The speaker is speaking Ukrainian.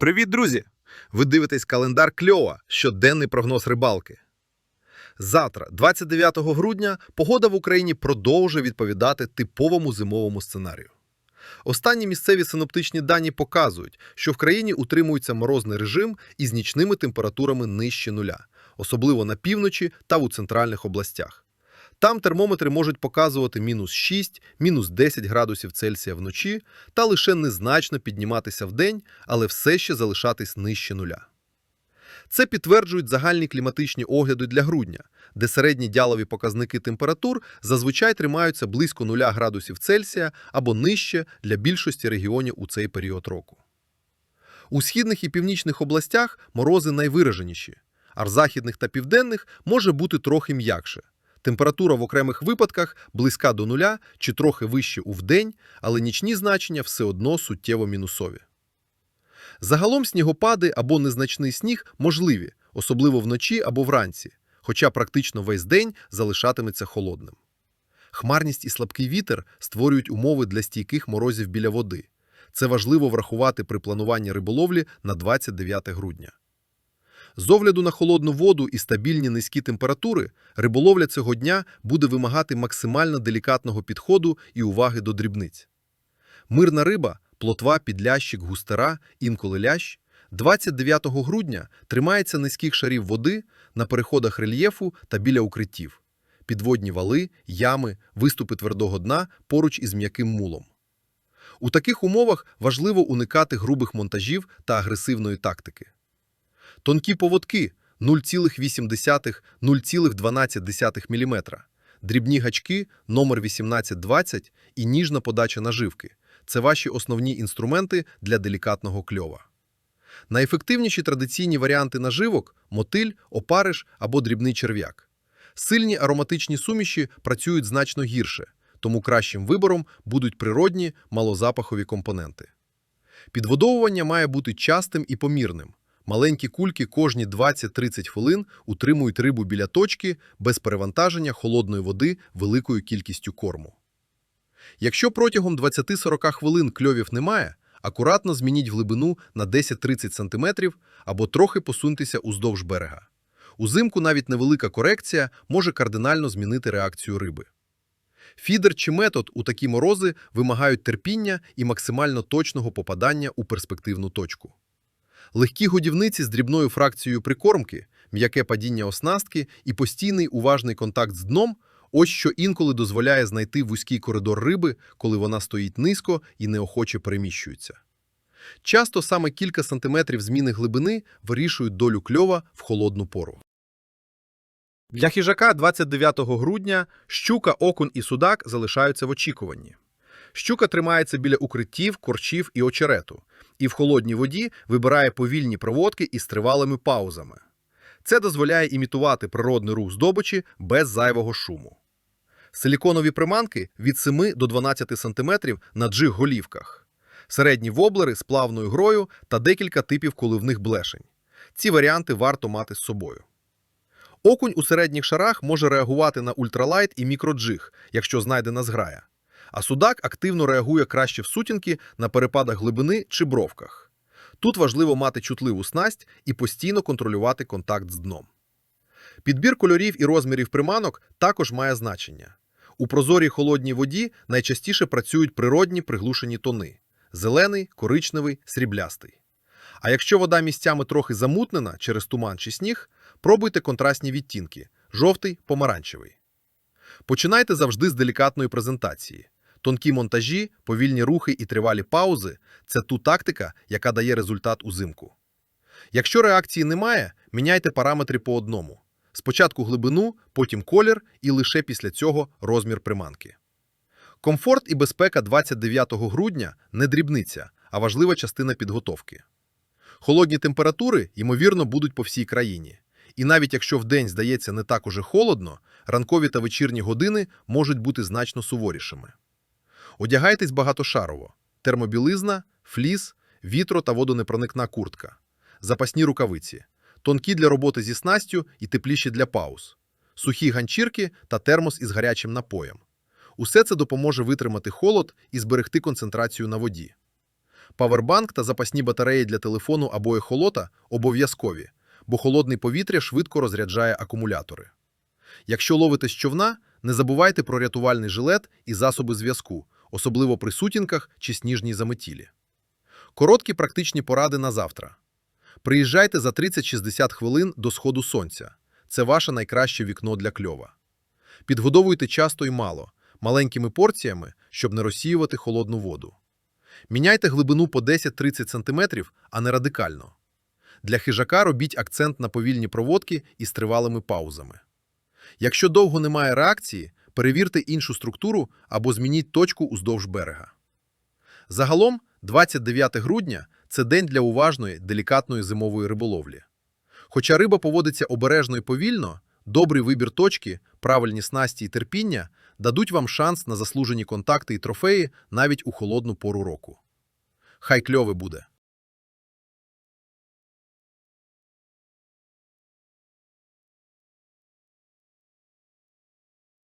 Привіт, друзі! Ви дивитесь календар Кльова, щоденний прогноз рибалки. Завтра, 29 грудня, погода в Україні продовжує відповідати типовому зимовому сценарію. Останні місцеві синоптичні дані показують, що в країні утримується морозний режим із нічними температурами нижче нуля, особливо на півночі та у центральних областях. Там термометри можуть показувати мінус 6, мінус 10 градусів Цельсія вночі та лише незначно підніматися вдень, але все ще залишатись нижче нуля. Це підтверджують загальні кліматичні огляди для грудня, де середні дялові показники температур зазвичай тримаються близько 0 градусів Цельсія або нижче для більшості регіонів у цей період року. У східних і північних областях морози найвираженіші, а в західних та південних може бути трохи м'якше. Температура в окремих випадках близька до нуля чи трохи вище у вдень, але нічні значення все одно суттєво мінусові. Загалом снігопади або незначний сніг можливі, особливо вночі або вранці, хоча практично весь день залишатиметься холодним. Хмарність і слабкий вітер створюють умови для стійких морозів біля води. Це важливо врахувати при плануванні риболовлі на 29 грудня. З огляду на холодну воду і стабільні низькі температури, риболовля цього дня буде вимагати максимально делікатного підходу і уваги до дрібниць. Мирна риба, плотва, підлящик, густера, інколи лящ, 29 грудня тримається низьких шарів води на переходах рельєфу та біля укриттів, підводні вали, ями, виступи твердого дна поруч із м'яким мулом. У таких умовах важливо уникати грубих монтажів та агресивної тактики. Тонкі поводки 0,8-0,12 мм, дрібні гачки номер 1820 і ніжна подача наживки – це ваші основні інструменти для делікатного кльова. Найефективніші традиційні варіанти наживок – мотиль, опариш або дрібний черв'як. Сильні ароматичні суміші працюють значно гірше, тому кращим вибором будуть природні малозапахові компоненти. Підводовування має бути частим і помірним. Маленькі кульки кожні 20-30 хвилин утримують рибу біля точки без перевантаження холодної води великою кількістю корму. Якщо протягом 20-40 хвилин кльовів немає, акуратно змініть глибину на 10-30 см або трохи посуньтеся уздовж берега. Узимку навіть невелика корекція може кардинально змінити реакцію риби. Фідер чи метод у такі морози вимагають терпіння і максимально точного попадання у перспективну точку. Легкі годівниці з дрібною фракцією прикормки, м'яке падіння оснастки і постійний уважний контакт з дном – ось що інколи дозволяє знайти вузький коридор риби, коли вона стоїть низько і неохоче переміщується. Часто саме кілька сантиметрів зміни глибини вирішують долю кльова в холодну пору. Для хижака 29 грудня щука, окунь і судак залишаються в очікуванні. Щука тримається біля укриттів, корчів і очерету, і в холодній воді вибирає повільні проводки із тривалими паузами. Це дозволяє імітувати природний рух здобичі без зайвого шуму. Силіконові приманки від 7 до 12 см на джиг-голівках, середні воблери з плавною грою та декілька типів коливних блешень. Ці варіанти варто мати з собою. Окунь у середніх шарах може реагувати на ультралайт і мікроджиг, якщо знайдена зграя. А судак активно реагує краще в сутінки на перепадах глибини чи бровках. Тут важливо мати чутливу снасть і постійно контролювати контакт з дном. Підбір кольорів і розмірів приманок також має значення. У прозорій холодній воді найчастіше працюють природні приглушені тони – зелений, коричневий, сріблястий. А якщо вода місцями трохи замутнена через туман чи сніг, пробуйте контрастні відтінки – жовтий, помаранчевий. Починайте завжди з делікатної презентації. Тонкі монтажі, повільні рухи і тривалі паузи – це ту тактика, яка дає результат узимку. Якщо реакції немає, міняйте параметри по одному. Спочатку глибину, потім колір і лише після цього розмір приманки. Комфорт і безпека 29 грудня – не дрібниця, а важлива частина підготовки. Холодні температури, ймовірно, будуть по всій країні. І навіть якщо вдень здається не так уже холодно, ранкові та вечірні години можуть бути значно суворішими. Одягайтесь багатошарово: термобілизна, фліс, вітро та водонепроникна куртка, запасні рукавиці, тонкі для роботи зі снастю і тепліші для пауз, сухі ганчірки та термос із гарячим напоєм. Усе це допоможе витримати холод і зберегти концентрацію на воді. Павербанк та запасні батареї для телефону або ехолота обов'язкові, бо холодне повітря швидко розряджає акумулятори. Якщо ловите з човна, не забувайте про рятувальний жилет і засоби зв'язку, особливо при сутінках чи сніжній заметілі. Короткі практичні поради на завтра. Приїжджайте за 30-60 хвилин до сходу сонця. Це ваше найкраще вікно для кльова. Підгодовуйте часто і мало, маленькими порціями, щоб не розсіювати холодну воду. Міняйте глибину по 10-30 см, а не радикально. Для хижака робіть акцент на повільні проводки із тривалими паузами. Якщо довго немає реакції, перевірте іншу структуру або змініть точку уздовж берега. Загалом, 29 грудня – це день для уважної, делікатної зимової риболовлі. Хоча риба поводиться обережно і повільно, добрий вибір точки, правильні снасті і терпіння дадуть вам шанс на заслужені контакти і трофеї навіть у холодну пору року. Хай кльове буде!